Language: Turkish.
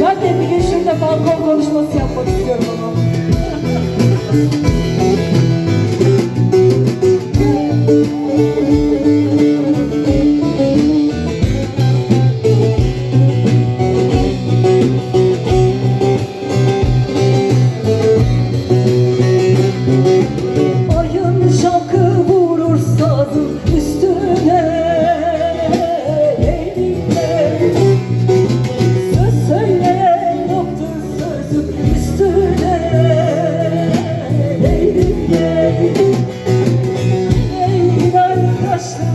Ben de bir gün şurada balkon konuşması yapmak istiyorum ama. Christ.